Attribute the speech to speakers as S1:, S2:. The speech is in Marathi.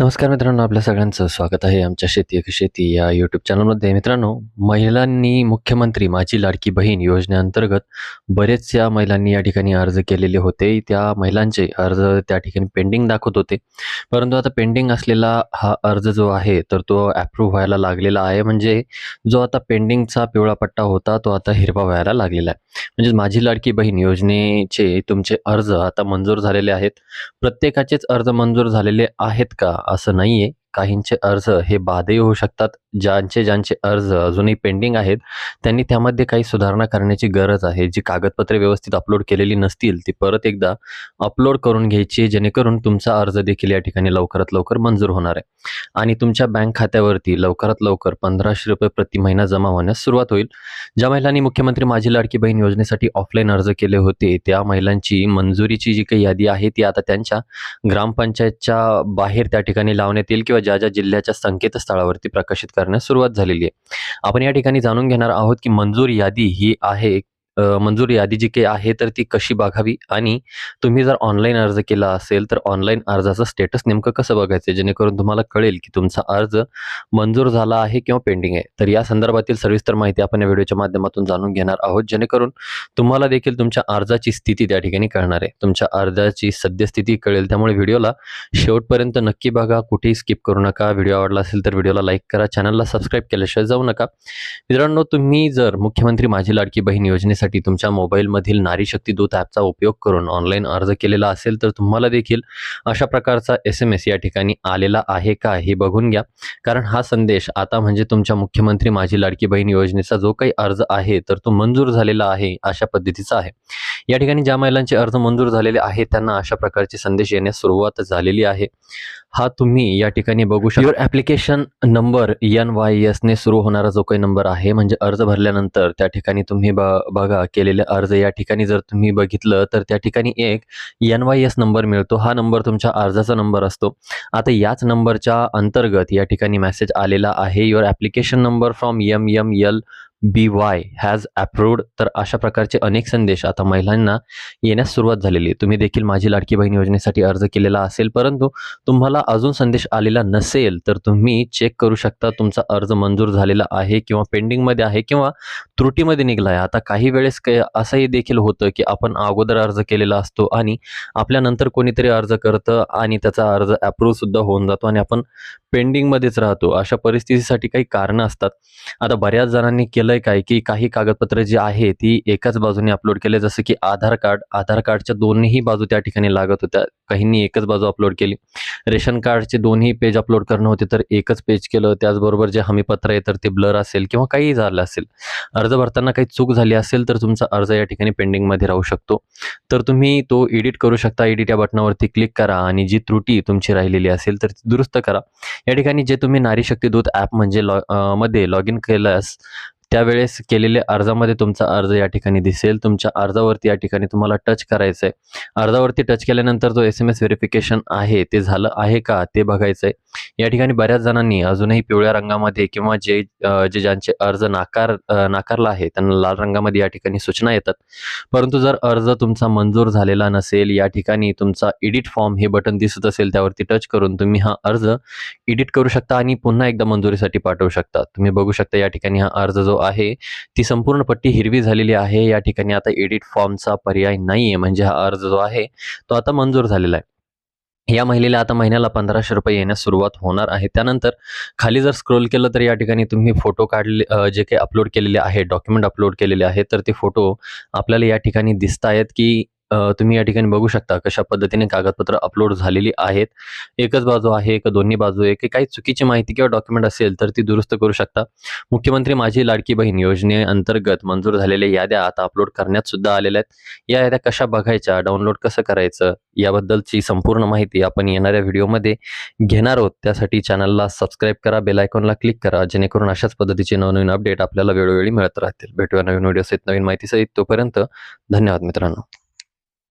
S1: नमस्कार मित्रांनो आपल्या सगळ्यांचं स्वागत आहे आमच्या शेती एक शेती या यूट्यूब चॅनलमध्ये मित्रांनो महिलांनी मुख्यमंत्री माझी लाडकी बहीण योजनेअंतर्गत बरेचशा महिलांनी या ठिकाणी अर्ज केलेले होते. त्या महिलांचे अर्ज त्या ठिकाणी पेंडिंग दाखवत होते. परंतु आता पेंडिंग असलेला हा अर्ज जो आहे तर तो ॲप्रूव्ह व्हायला लागलेला आहे. म्हणजे जो आता पेंडिंगचा पिवळा पट्टा होता तो आता हिरवा व्हायला लागलेला आहे. म्हणजे माझी लाडकी बहीण योजनेचे तुमचे अर्ज आता मंजूर झालेले आहेत. प्रत्येकाचेच अर्ज मंजूर झालेले आहेत का? असं नाही आहे काहींचे अर्ज हे बाधही होऊ शकतात. ज्यांचे ज्यांचे अर्ज अजूनही पेंडिंग आहेत त्यांनी त्यामध्ये काही सुधारणा करण्याची गरज आहे. जी कागदपत्रे व्यवस्थित अपलोड केलेली नसतील ती परत एकदा अपलोड करून घ्यायची जेणेकरून तुमचा अर्ज देखील या ठिकाणी लवकरात लवकर मंजूर होणार आहे. आणि तुमच्या बँक खात्यावरती लवकरात लवकर पंधराशे रुपये प्रति महिना जमा होण्यास सुरुवात होईल. ज्या महिलांनी मुख्यमंत्री माझी लाडकी बहीण योजनेसाठी ऑफलाईन अर्ज केले होते त्या महिलांची मंजुरीची जी काही यादी आहे ती आता त्यांच्या ग्रामपंचायतच्या बाहेर त्या ठिकाणी लावण्यात येईल किंवा ज्या ज्या जिल्ह्याच्या संकेतस्थळावरती प्रकाशित करण्यास सुरुवात झालेली आहे. आपण या ठिकाणी जाणून घेणार आहोत की मंजूर यादी ही आहे मंजूर यादी जी काही आहे तर ती कशी बघावी? आणि तुम्ही जर ऑनलाईन अर्ज केला असेल तर ऑनलाईन अर्जाचं स्टेटस नेमकं कसं बघायचं? जेणेकरून तुम्हाला कळेल की तुमचा अर्ज मंजूर झाला आहे किंवा पेंडिंग आहे. तर या संदर्भातील सविस्तर माहिती आपण या व्हिडिओच्या माध्यमातून जाणून घेणार आहोत जेणेकरून तुम्हाला देखील तुमच्या अर्जाची स्थिती त्या ठिकाणी कळणार आहे. तुमच्या अर्जाची सद्यस्थिती कळेल. त्यामुळे व्हिडिओला शेवटपर्यंत नक्की बघा. कुठेही स्किप करू नका. व्हिडिओ आवडला असेल तर व्हिडिओला लाईक करा. चॅनलला सबस्क्राईब केल्याशिवाय जाऊ नका. मित्रांनो तुम्ही जर मुख्यमंत्री माझी लाडकी बहीण योजनेसाठी तुमच्या मोबाईलमधील नारी शक्ती दूत ॲपचा उपयोग करून ऑनलाईन अर्ज केलेला असेल तर तुम्हाला देखील अशा प्रकारचा एस एम एस या ठिकाणी आलेला आहे का हे बघून घ्या. कारण हा संदेश आता म्हणजे तुमच्या मुख्यमंत्री माझी लाडकी बहीण योजनेचा जो काही अर्ज आहे तर तो मंजूर झालेला आहे अशा पद्धतीचा आहे. या ठिकाणी ज्या महिलांचे अर्ज मंजूर झालेले आहेत त्यांना अशा प्रकारचे संदेश येण्यास सुरुवात झालेली आहे. हा तुम्ही या ठिकाणी बघू शकता. Your application number N Y एसने सुरू होणारा जो काही नंबर आहे म्हणजे अर्ज भरल्यानंतर त्या ठिकाणी तुम्ही ब बघा केलेले अर्ज. या ठिकाणी जर तुम्ही बघितलं तर त्या ठिकाणी एक एन वाय एस नंबर मिळतो. हा नंबर तुमच्या अर्जाचा नंबर असतो. आता याच नंबरच्या अंतर्गत या ठिकाणी मेसेज आलेला आहे. Your application number from M M L B Y has approved तर अशा प्रकारचे अनेक संदेश आता महिलांना येण्यास सुरुवात झालेली तुम्ही देखील माझी लाडकी बहीण योजनेसाठी अर्ज केलेला असेल परंतु तुम्हाला अजून संदेश आलेला नसेल तर तुम्ही चेक करू शकता तुमचा अर्ज मंजूर झालेला आहे किंवा पेंडिंगमध्ये आहे किंवा त्रुटीमध्ये निघला आहे आता काही वेळेस काय असंही देखील होतं की आपण अगोदर अर्ज केलेला असतो आणि आपल्यानंतर कोणीतरी अर्ज करतं आणि त्याचा अर्ज अप्रूव्ह सुद्धा होऊन जातो आणि आपण पेंडिंगमध्येच राहतो. अशा परिस्थितीसाठी काही कारणं असतात. आता बऱ्याच जणांनी केलंय काय की काही कागदपत्र जी आहे ती एकाच बाजूने अपलोड केले. जसं की आधार कार्ड आधार कार्डच्या दोन्ही बाजू त्या ठिकाणी लागत होत्या. काहींनी एकच बाजू अपलोड केली. रेशन कार्डचे दोन्ही पेज अपलोड करणं होते तर एकच पेज केलं. त्याचबरोबर जे हमीपत्र आहे तर ते ब्लर असेल किंवा काही झालं असेल. अर्ज भरताना काही चूक झाली असेल तर तुमचा अर्ज या ठिकाणी पेंडिंगमध्ये राहू शकतो. तर तुम्ही तो एडिट करू शकता. एडिट या बटनावरती क्लिक करा आणि जी त्रुटी तुमची राहिलेली असेल तर दुरुस्त करा. या ठिकाणी जे तुम्ही नारी शक्ती दूत ॲप म्हणजे लॉ मध्ये लॉग इन केल्यास त्यावेळेस केलेल्या अर्जामध्ये तुमचा अर्ज या ठिकाणी दिसेल. तुमच्या अर्जावरती या ठिकाणी तुम्हाला टच करायचं आहे अर्जावरती टच केल्यानंतर जो एस एम एस व्हेरिफिकेशन आहे ते झालं आहे का? ते बघायचं आहे या ठिकाणी बऱ्याच जणांनी अजूनही पिवळ्या रंगामध्ये किंवा जे जे ज्यांचे अर्ज नाकार नाकारला आहे त्यांना लाल रंगामध्ये या ठिकाणी सूचना येतात. परंतु जर अर्ज तुमचा मंजूर झालेला नसेल या ठिकाणी तुमचा एडिट फॉर्म हे बटन दिसत असेल त्यावरती टच करून तुम्ही हा अर्ज एडिट करू शकता आणि पुन्हा एकदा मंजुरीसाठी पाठवू शकता. तुम्ही बघू शकता या ठिकाणी हा अर्ज जो आहे. ती संपूर्ण पट्टी हिरवी झालेली आहे. या ठिकाणी आता एडिट फॉर्मचा पर्याय नाही आहे म्हणजे हा अर्ज जो आहे तो आता मंजूर झालेला आहे. या महिलेला आता महिन्याला पंधराशे रुपये येण्यास सुरुवात होणार आहे. त्यानंतर खाली जर स्क्रोल केलं तर या ठिकाणी तुम्ही फोटो काढले जे काही अपलोड केलेले आहे डॉक्युमेंट अपलोड केलेले आहेत तर ते फोटो आपल्याला या ठिकाणी दिसत आहेत की तुम्ही या ठिकाणी बघू शकता कशा पद्धतीने कागदपत्र अपलोड झालेली आहेत. एकच बाजू आहे का दोन्ही बाजू आहे. की काही चुकीची माहिती किंवा डॉक्युमेंट असेल तर ती दुरुस्त करू शकता. मुख्यमंत्री माझी लाडकी बहीण योजनेअंतर्गत मंजूर झालेल्या याद्या आता अपलोड करण्यात सुद्धा आलेल्या आहेत. या याद्या कशा बघायच्या डाउनलोड कसं करायचं याबद्दलची संपूर्ण माहिती आपण येणाऱ्या व्हिडिओमध्ये घेणार आहोत. त्यासाठी चॅनलला सबस्क्राईब करा बेल आयकॉनला क्लिक करा जेणेकरून अशाच पद्धतीचे नवनवीन अपडेट आपल्याला वेळोवेळी मिळत राहतील. भेटूया नवीन व्हिडिओ सहित नवीन माहितीसहित तोपर्यंत धन्यवाद मित्रांनो.